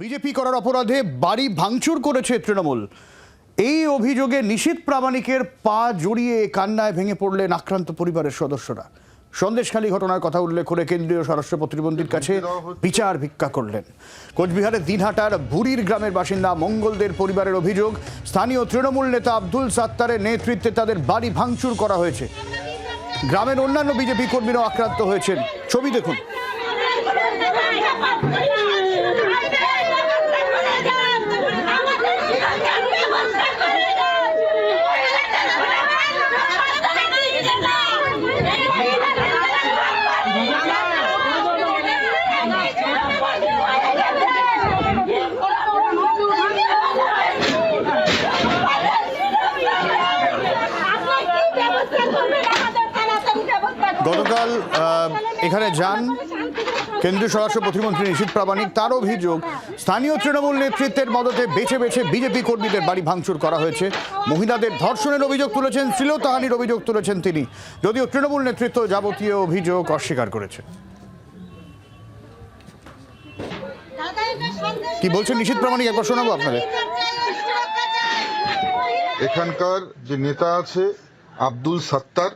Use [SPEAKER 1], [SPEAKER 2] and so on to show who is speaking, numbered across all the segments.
[SPEAKER 1] BJP করার অপরাধে বাড়ি ভাঙচুর করেছে তৃণমূল। এই অভিযোগে নিশীত প্রামাণিকের পা জড়িয়ে কান্নায় ভেঙে পড়লেন আক্রান্ত পরিবারের সদস্যরা। সন্দেশখালী ঘটনার কথা উল্লেখ করে কেন্দ্রীয় স্বরাষ্ট্র প্রতিমন্ত্রীর কাছে বিচার ভিক্ষা করলেন। কোচবিহারের দিনহাটার ভুরির গ্রামের বাসিন্দা মঙ্গলদের পরিবারের অভিযোগ, স্থানীয় তৃণমূল নেতা আব্দুল সাত্তারের নেতৃত্বে তাদের বাড়ি ভাঙচুর করা হয়েছে। গ্রামের অন্যান্য বিজেপি কর্মীরাও আক্রান্ত হয়েছেন। ছবি দেখুন। গতকাল এখানে যান কেন্দ্রীয় স্বরাষ্ট্র প্রতিমন্ত্রী নিশীত প্রামাণিক, তার অভিযোগ, স্থানীয় তৃণমূল নেতৃত্বের মদতে বেছে বেছে বিজেপি কর্মীদের বাড়ি ভাঙচুর করা হয়েছে। মহিলাদের ধর্ষণের অভিযোগ তুলেছেন, শ্লীলতাহানির অভিযোগ তুলেছেন তিনি। যদিও তৃণমূল নেতৃত্ব যাবতীয় অভিযোগ অস্বীকার করেছে। কি বলছেন নিশীত প্রামাণিক? একবার শোনাবো আপনাদের।
[SPEAKER 2] এখানকার যে নেতা আছে, আব্দুল সাত্তার,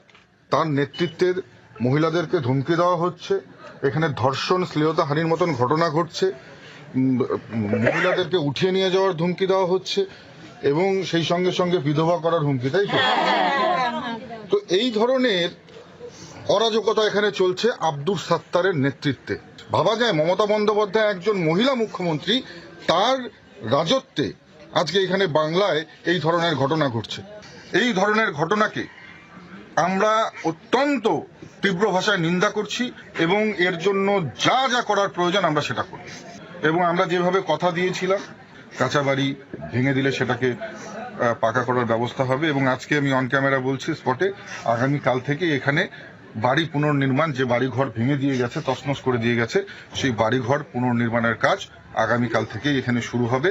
[SPEAKER 2] তার নেতৃত্বের মহিলাদেরকে ধমকি দেওয়া হচ্ছে। এখানে ধর্ষণ শ্লীলতাহানির মতন ঘটনা ঘটছে। মহিলাদেরকে উঠিয়ে নিয়ে যাওয়ার ধমকি দেওয়া হচ্ছে এবং সেই সঙ্গে সঙ্গে বিধবা করার হুমকি, তাই তো? তো এই ধরনের অরাজকতা এখানে চলছে আব্দুল সাত্তারের নেতৃত্বে। ভাবা যায় মমতা বন্দ্যোপাধ্যায় একজন মহিলা মুখ্যমন্ত্রী, তার রাজত্বে আজকে এখানে বাংলায় এই ধরনের ঘটনা ঘটছে। এই ধরনের ঘটনাকে আমরা অত্যন্ত তীব্র ভাষায় নিন্দা করছি এবং এর জন্য যা যা করার প্রয়োজন আমরা সেটা করি। এবং আমরা যেভাবে কথা দিয়েছিলাম, কাঁচা বাড়ি ভেঙে দিলে সেটাকে পাকা করার ব্যবস্থা হবে এবং আজকে আমি অন ক্যামেরা বলছি স্পটে আগামী কাল থেকে এখানে বাড়ি পুনর্নির্মাণ, যে বাড়িঘর ভেঙে দিয়ে গেছে, তছনছ করে দিয়ে গেছে, সেই বাড়িঘর পুনর্নির্মাণের কাজ আগামীকাল থেকেই এখানে শুরু হবে।